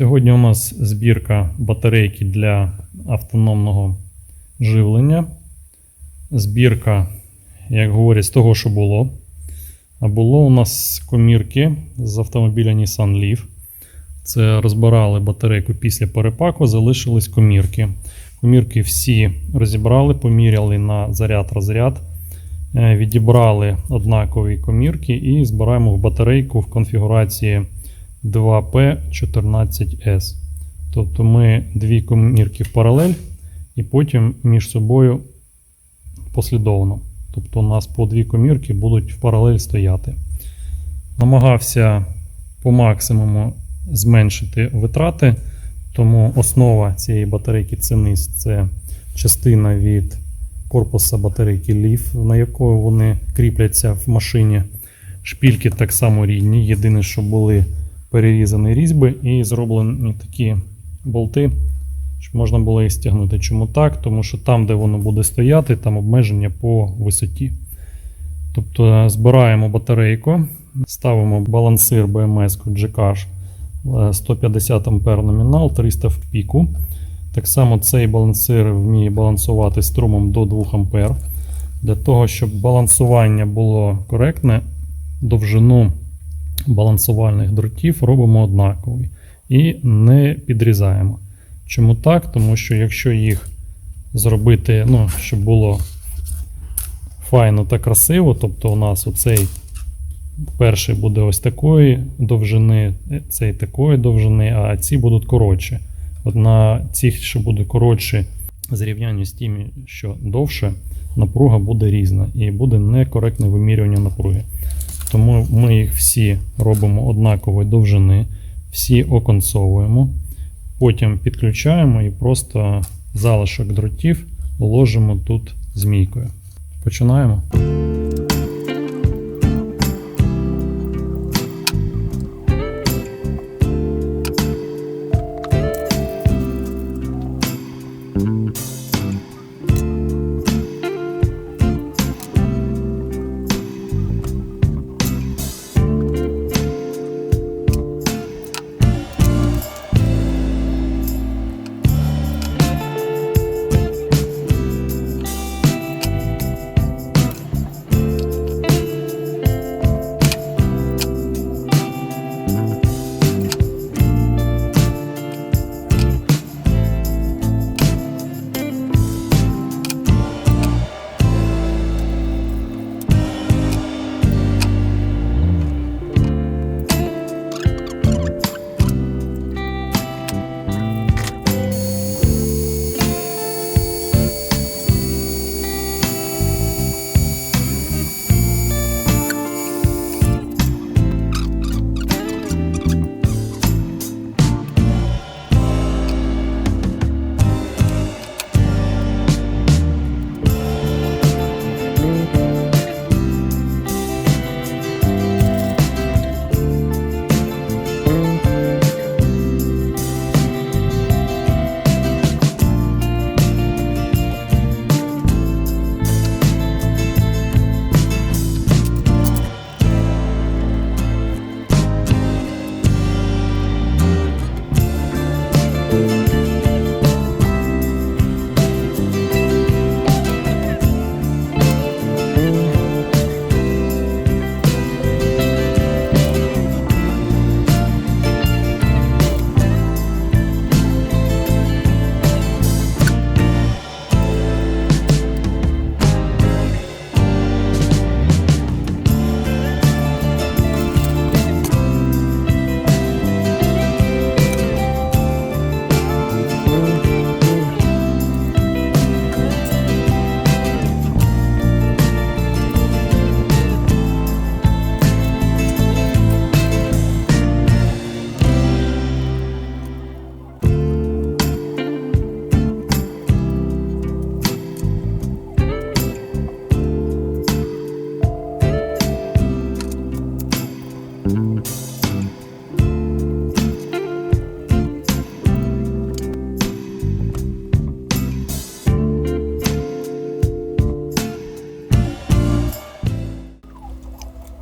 Сьогодні у нас збірка батарейки для автономного живлення. Збірка, як говорять, з того, що було. А було у нас комірки з автомобіля Nissan Leaf. Це розбирали батарейку після перепаку, залишились комірки. Комірки всі розібрали, поміряли на заряд-розряд, е, відібрали однакові комірки і збираємо в батарейку в конфігурації 2P14S. Тобто ми дві комірки в паралель і потім між собою послідовно. Тобто у нас по дві комірки будуть в паралель стояти. Намагався по максимуму зменшити витрати, тому основа цієї батарейки це низ, це частина від корпуса батарейки Leaf, на якої вони кріпляться в машині. Шпільки так само рідні. Єдине, що були перерізані різьби і зроблені такі болти, щоб можна було їх стягнути. Чому так? Тому що там, де воно буде стояти, там обмеження по висоті. Тобто збираємо батарейку, ставимо балансир BMS GCash е, 150 А номінал, 300 в піку. Так само цей балансир вміє балансувати струмом до 2 А. Для того, щоб балансування було коректне, довжину балансувальних дротів робимо однаковий і не підрізаємо. Чому так? Тому що якщо їх зробити, ну, щоб було файно та красиво, тобто у нас оцей перший буде ось такої довжини, цей такої довжини, а ці будуть коротші. От на цих, що буде коротше, зрівнянні з тими, що довше, напруга буде різна і буде некоректне вимірювання напруги. Тому ми їх всі робимо однакової довжини, всі оконцовуємо, потім підключаємо і просто залишок дротів ложимо тут змійкою. Починаємо.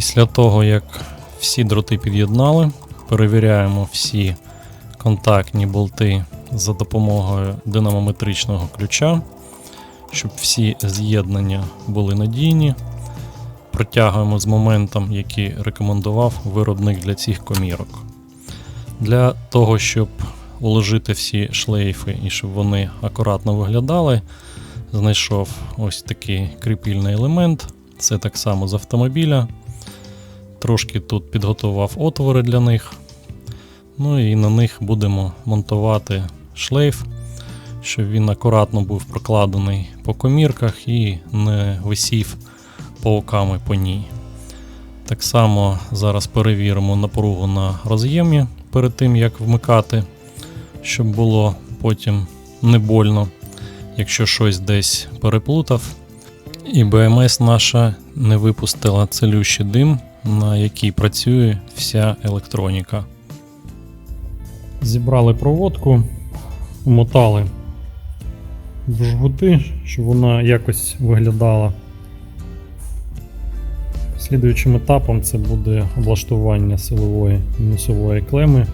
Після того, як всі дроти під'єднали, перевіряємо всі контактні болти за допомогою динамометричного ключа, щоб всі з'єднання були надійні. Протягуємо з моментом, який рекомендував виробник для цих комірок. Для того, щоб уложити всі шлейфи і щоб вони акуратно виглядали, знайшов ось такий кріпільний елемент. Це так само з автомобіля. Трошки тут підготував отвори для них. Ну і на них будемо монтувати шлейф, щоб він акуратно був прокладений по комірках і не висів пауками по ній. Так само зараз перевіримо напругу на роз'ємі перед тим, як вмикати, щоб було потім не больно, якщо щось десь переплутав. І БМС наша не випустила целющий дим, на який працює вся електроніка. Зібрали проводку, вмотали в жгути, щоб вона якось виглядала. Слідуючим етапом це буде облаштування силової мінусової клеми,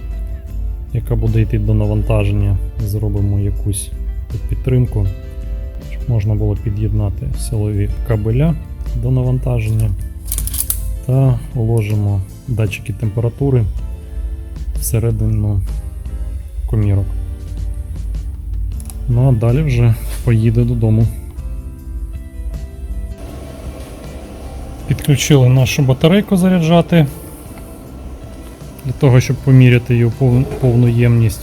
яка буде йти до навантаження. Зробимо якусь підтримку, щоб можна було під'єднати силові кабеля до навантаження та уложимо датчики температури всередину комірок. Ну а далі вже поїде додому. Підключили нашу батарейку заряджати для того, щоб поміряти її пов- повну ємність.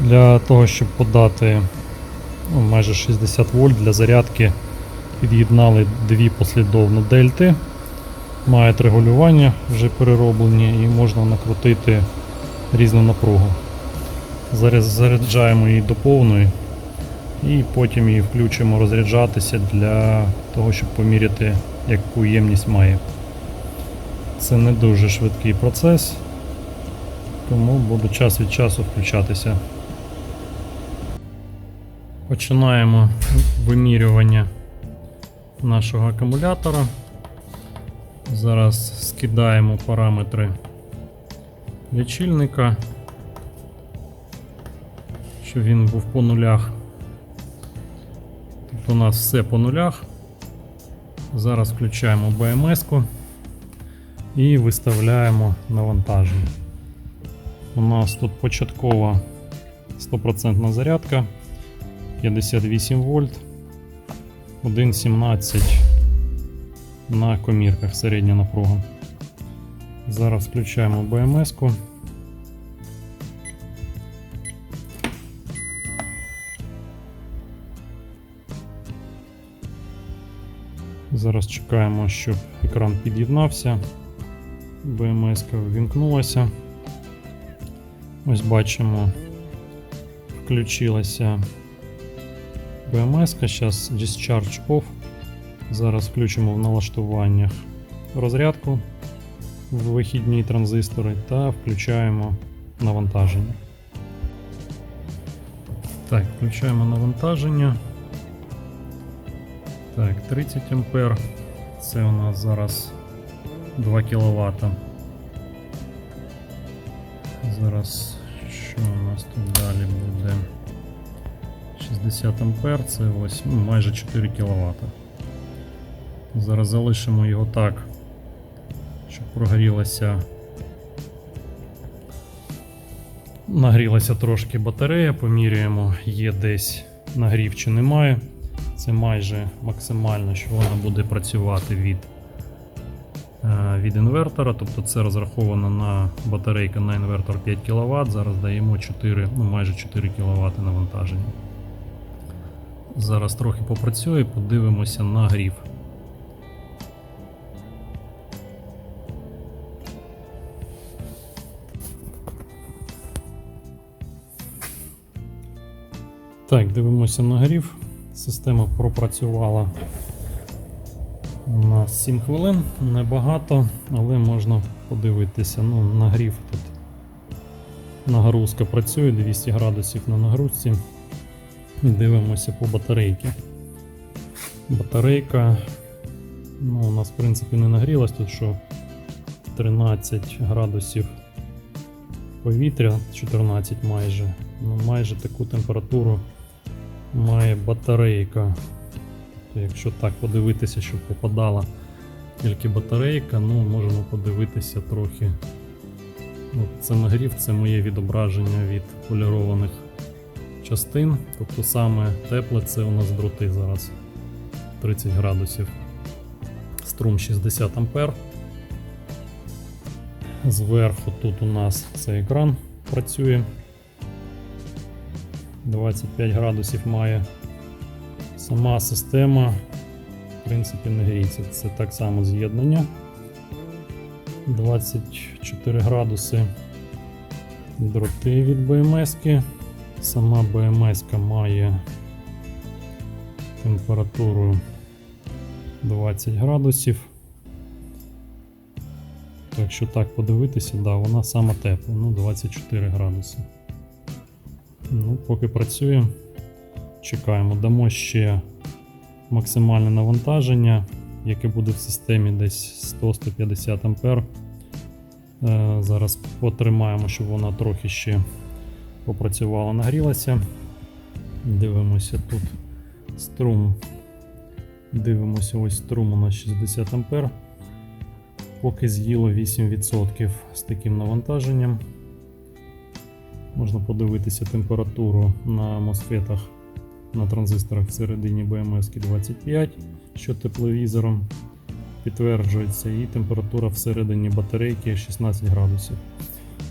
Для того, щоб подати ну, майже 60 вольт для зарядки, під'єднали дві послідовно дельти. Мають регулювання вже перероблені і можна накрутити різну напругу. Заряджаємо її до повної і потім її включимо розряджатися для того, щоб поміряти, яку ємність має. Це не дуже швидкий процес, тому буду час від часу включатися. Починаємо вимірювання нашого акумулятора. Зараз скидаємо параметри лічильника, щоб він був по нулях. Тобто у нас все по нулях. Зараз включаємо BMS-ку і виставляємо навантаження. У нас тут початкова 100% зарядка 58 вольт 1,17 на комірках середня напруга. Зараз включаємо BMS-ку. Зараз чекаємо, щоб екран під'єднався. BMS ввімкнулася. Ось бачимо, включилася BMS, зараз Discharge Off. Зараз включимо в налаштуваннях розрядку в вихідні транзистори та включаємо навантаження. Так, включаємо навантаження. Так, 30 ампер. Це у нас зараз 2 кВт. Зараз що у нас тут далі буде? 60 ампер, це ось ну, майже 4 кВт. Зараз залишимо його так, щоб прогорілася. Нагрілася трошки батарея, поміряємо, є десь нагрів чи немає. Це майже максимально, що вона буде працювати від, е, від інвертора. Тобто це розраховано на батарейка на інвертор 5 кВт. Зараз даємо 4, ну майже 4 кВт навантаження. Зараз трохи попрацює, подивимося на грів. Так, дивимося на грів. Система пропрацювала у нас 7 хвилин, небагато, але можна подивитися. Ну, Нагрів тут нагрузка працює, 200 градусів на нагрузці. І дивимося по батарейці. Батарейка ну, у нас в принципі не нагрілась, тут що 13 градусів повітря 14 майже. Ну, майже таку температуру має батарейка. Якщо так подивитися, щоб попадала тільки батарейка, ну можемо подивитися трохи. Ну, це нагрів, це моє відображення від полірованих частин. Тобто саме тепле це у нас дроти зараз 30 градусів. Струм 60 ампер. Зверху тут у нас цей екран працює. 25 градусів має. Сама система, в принципі, не гріється. Це так само з'єднання. 24 градуси дроти від БМС. Сама БМС має температуру 20 градусів. Так що так подивитися, да, вона сама тепла, ну 24 градуси. Ну, поки працює, чекаємо. Дамо ще максимальне навантаження, яке буде в системі десь 100-150 ампер. Е, Зараз потримаємо, щоб вона трохи ще попрацювала, нагрілася. Дивимося тут струм. Дивимося, ось струм у нас 60 ампер. Поки з'їло 8% з таким навантаженням. Можна подивитися температуру на мосфетах на транзисторах всередині BMS 25, що тепловізором підтверджується, і температура всередині батарейки 16 градусів.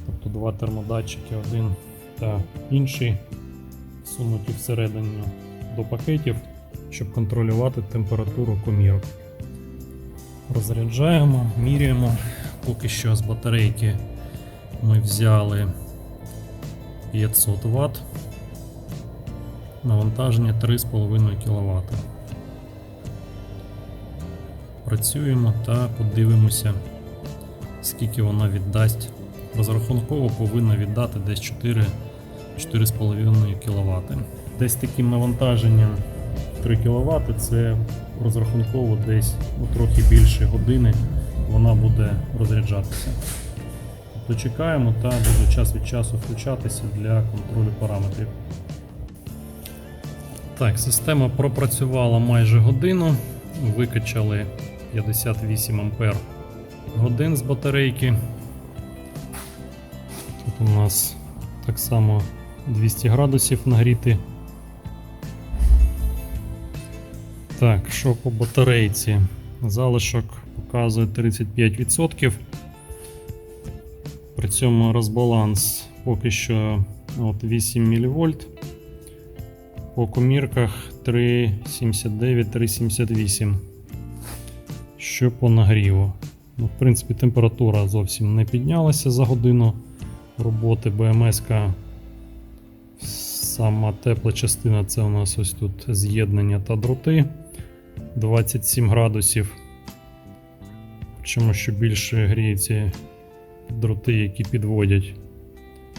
Тобто два термодатчики, один та інший, всунуті всередину до пакетів, щоб контролювати температуру комірок. Розряджаємо, міряємо. Поки що з батарейки ми взяли 500 Вт. Навантаження 3,5 кВт. Працюємо та подивимося, скільки вона віддасть. Розрахунково повинна віддати десь 4 4,5 кВт. Десь таким навантаженням 3 кВт це розрахунково десь ну, трохи більше години вона буде розряджатися. Тобто чекаємо та буде час від часу включатися для контролю параметрів. Так, система пропрацювала майже годину, викачали 58 ампер годин з батарейки. Тут у нас так само 200 градусів нагріти. Так, що по батарейці? Залишок показує 35%. При цьому розбаланс поки що от 8 мВ. По комірках 3,79-3,78. Що по нагріву? Ну, В принципі, температура зовсім не піднялася за годину роботи. БМС. Сама тепла частина це у нас ось тут з'єднання та дроти 27 градусів. Причому що більше гріється дроти, які підводять,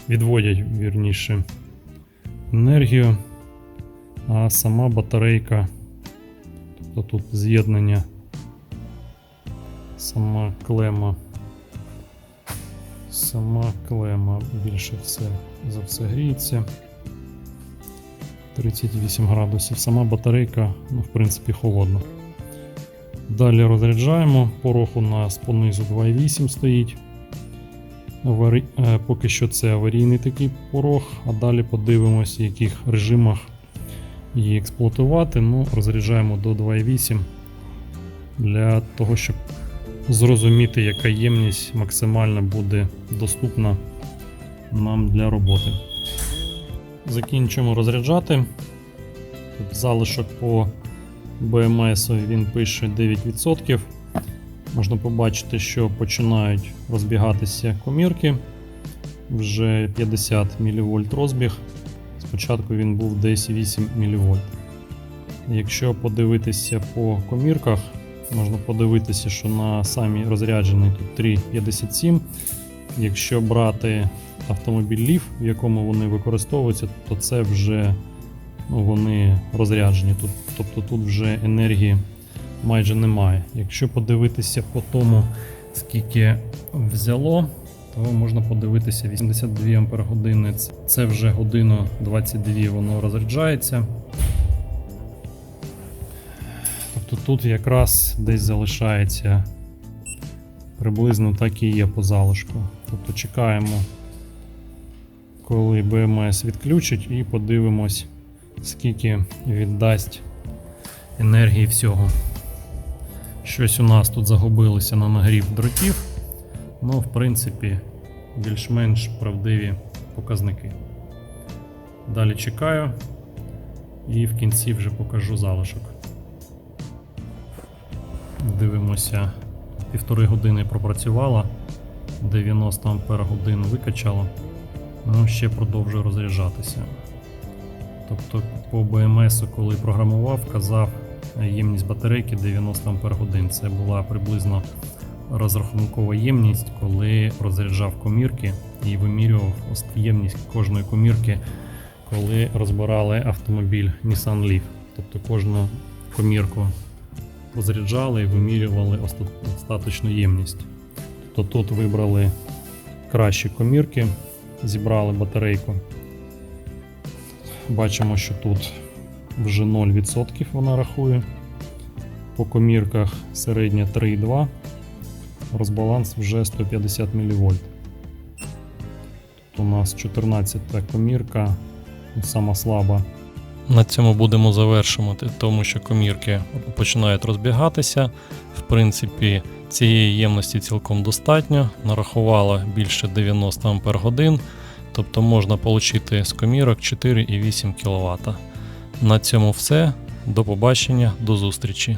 відводять вірніше енергію, а сама батарейка, тобто тут з'єднання, сама клема, сама клема більше все за все гріється. 38 градусів. Сама батарейка, ну, в принципі, холодна. Далі розряджаємо. Порог у нас понизу 2,8 стоїть. Аварі... е, Поки що це аварійний такий порог, а далі подивимося, в яких режимах її експлуатувати. Ну, Розряджаємо до 2,8 для того, щоб зрозуміти, яка ємність максимально буде доступна нам для роботи. Закінчимо розряджати. Тут залишок по BMS він пише 9%. Можна побачити, що починають розбігатися комірки. Вже 50 мВ розбіг. Спочатку він був десь 8 мВ. Якщо подивитися по комірках, можна подивитися, що на самій розрядженій тут 3,57. Якщо брати автомобіль Leaf, в якому вони використовуються, то це вже ну, вони розряджені. Тут, Тобто тут вже енергії майже немає. Якщо подивитися по тому, скільки взяло, то можна подивитися 82 Ампер години. Це вже годину 22 воно розряджається. Тобто тут якраз десь залишається приблизно так і є по залишку. Тобто чекаємо, коли БМС відключить, і подивимось, скільки віддасть енергії всього. Щось у нас тут загубилося на нагрів дротів. Ну, в принципі, більш-менш правдиві показники. Далі чекаю і в кінці вже покажу залишок. Дивимося, півтори години пропрацювала, 90 ампер годин викачало, ну ще продовжує розряджатися. Тобто по БМС, коли програмував, казав ємність батарейки 90 ампер годин. Це була приблизно розрахункова ємність, коли розряджав комірки і вимірював ємність кожної комірки, коли розбирали автомобіль Nissan Leaf. Тобто кожну комірку розряджали і вимірювали остаточну ємність. Тобто тут вибрали кращі комірки, зібрали батарейку. Бачимо, що тут вже 0% вона рахує. По комірках середня 3,2. Розбаланс вже 150 мВ. Тут у нас 14 комірка, сама слаба. На цьому будемо завершувати, тому що комірки починають розбігатися. В принципі, цієї ємності цілком достатньо. Нарахувала більше 90 Ампер годин, тобто можна отримати з комірок 4,8 кВт. На цьому все. До побачення, до зустрічі.